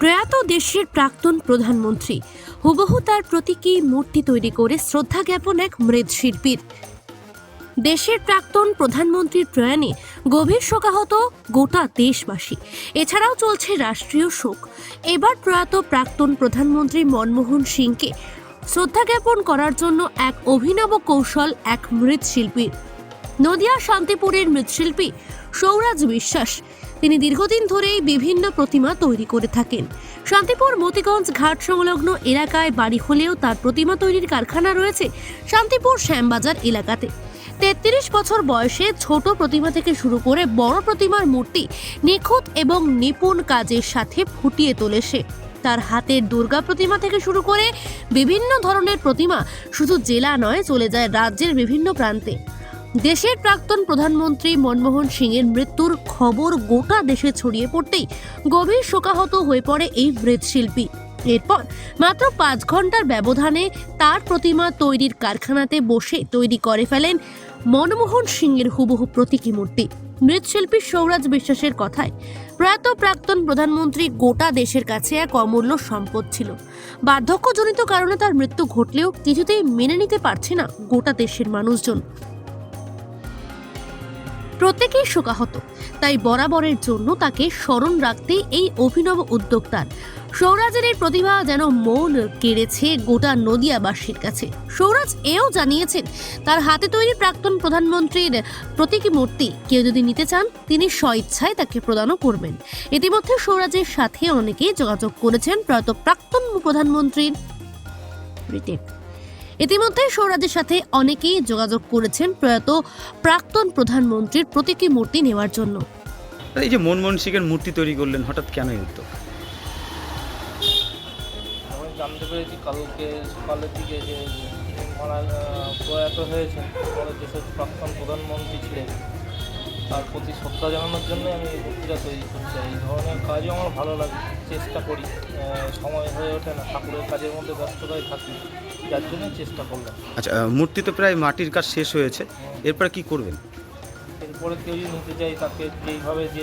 প্রয়াত দেশের প্রাক্তন প্রধানমন্ত্রী। হুবহু তার প্রতীকী মূর্তি তৈরি করে শ্রদ্ধা জ্ঞাপন এক মৃৎশিল্পীর। দেশের প্রাক্তন প্রধানমন্ত্রীর প্রয়াণে গভীর শোকাহত গোটা দেশবাসী। এছাড়াও চলছে রাষ্ট্রীয় শোক। এবার প্রয়াত প্রাক্তন প্রধানমন্ত্রী মনমোহন সিংকে শ্রদ্ধা জ্ঞাপন করার জন্য এক অভিনব কৌশল এক মৃৎশিল্পীর। নদিয়া শান্তিপুরের মৃৎশিল্পী সৌরাজ বিশ্বাস তিনি দীর্ঘদিন ধরেই বিভিন্ন প্রতিমা তৈরি করে থাকেন। শান্তিপুর, মতিগঞ্জ ঘাট সংলগ্ন এলাকায় বাড়ি হলেও তার প্রতিমা তৈরির কারখানা রয়েছে শান্তিপুর শ্যামবাজার এলাকাতে। তেত্রিশ বছর বয়সে ছোট প্রতিমা থেকে শুরু করে বড় প্রতিমার মূর্তি নিখুঁত এবং নিপুণ কাজের সাথে ফুটিয়ে তোলে সে। তার হাতের দুর্গা প্রতিমা থেকে শুরু করে বিভিন্ন ধরনের প্রতিমা শুধু জেলা নয়, চলে যায় রাজ্যের বিভিন্ন প্রান্তে। দেশের প্রাক্তন প্রধানমন্ত্রী মনমোহন সিংয়ের মৃত্যুর খবর গোটা দেশে ছড়িয়ে পড়তেই গভীর শোকাহত হয়ে পড়ে এই মৃৎশিল্পী। এরপর মাত্র পাঁচ ঘণ্টার ব্যবধানে তার প্রতিমা তৈরির কারখানাতে বসে তৈরি করে ফেলেন মনমোহন সিংয়ের হুবহু প্রতীকী মূর্তি। মৃৎশিল্পী সৌরাজ বিশ্বাসের কথায়, প্রয়াত প্রাক্তন প্রধানমন্ত্রী গোটা দেশের কাছে এক অমূল্য সম্পদ ছিল। বার্ধক্যজনিত কারণে তার মৃত্যু ঘটলেও কিছুতেই মেনে নিতে পারছে না গোটা দেশের মানুষজন। প্রত্যেকেই শোকাহত। তাই বরাবরের জন্য তাকে স্মরণ রাখতে এই অভিনব উদ্যোক্তার সৌরাজের এই প্রতিভা যেন মন কেড়েছে গোটা নদিয়াবাসীর কাছে। সৌরাজ এও জানিয়েছেন, তার হাতে তৈরি প্রাক্তন প্রধানমন্ত্রীর প্রতীকী মূর্তি কেউ যদি নিতে চান, তিনি স্বইচ্ছায় তাকে প্রদানও করবেন। ইতিমধ্যে সৌরাজের সাথে অনেকেই যোগাযোগ করেছেন, প্রয়াত প্রাক্তন প্রধানমন্ত্রীর ইতিমধ্যে সৌরাজের সাথে অনেকেই যোগাযোগ করেছেন প্রয়াত প্রাক্তন প্রধানমন্ত্রীর প্রতীকী মূর্তি নেওয়ার জন্য। এই যে মনমোহন সিংয়ের মূর্তি তৈরি করলেন হঠাৎ কেন এই উদ্যোগ জানতে পেরেছি কালকে সকালের দিকে যে মারা প্রয়াত হয়েছেন আমাদের দেশের প্রাক্তন প্রধানমন্ত্রী ছিলেন। তার প্রতি শ্রদ্ধা জানানোর জন্য আমি এই মূর্তিটা তৈরি করছি। আর এই ধরনের কাজও আমার ভালো লাগে চেষ্টা করি। সময় হয়ে ওঠে না ঠাকুরের কাজের মধ্যে ব্যস্ততায় থাকি যার জন্য চেষ্টা করলাম। আচ্ছা মূর্তি তো প্রায় মাটির কাজ শেষ হয়েছে এরপর কি করবেন? এরপরে কেউ যদি নিতে চাই তাকে যেইভাবে যে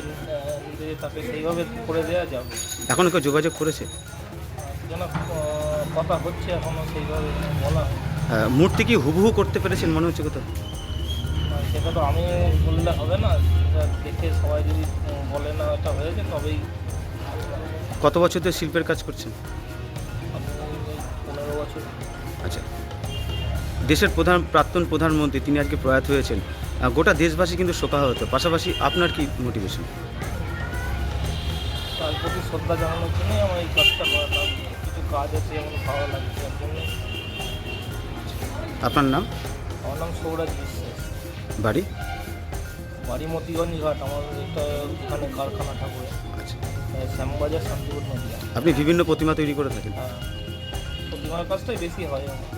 নিতে চাই তাকে সেইভাবে করে দেওয়া যাবে। এখন কেউ যোগাযোগ করেছে? যেন কথা হচ্ছে এখনও সেইভাবে বলা হয় মূর্তি কি হুবহু করতে পেরেছেন মনে হচ্ছে কোথাও? সেটা তো আমি বললে হবে না দেখে সবাই যদি বলে না এটা হয়েছে তবেই কত বছর ধরে শিল্পের কাজ করছেন? পনেরো বছর। আচ্ছা। দেশের প্রধান প্রাক্তন প্রধানমন্ত্রী তিনি আজকে প্রয়াত হয়েছেন। গোটা দেশবাসী কিন্তু শোকাহত পাশাপাশি আপনার কি মোটিভেশন তার প্রতি শ্রদ্ধা জানানোর জন্যই আমার এই কাজটা করা কিছু কাজ আছে যেমন ভালো লাগে আপনার নাম? আমার নাম সৌরাজ বিশ্বাস। বাড়ি? বাড়ি মতিগঞ্জ ঘাট আমার একটা এখানে কারখানা ঠাকুরের আচ্ছা। শ্যামবাজার শান্তিপুর নদীয়া। আপনি বিভিন্ন প্রতিমা তৈরি করে থাকেন? হ্যাঁ। প্রতিমার কাজটাই বেশি হয় আমার।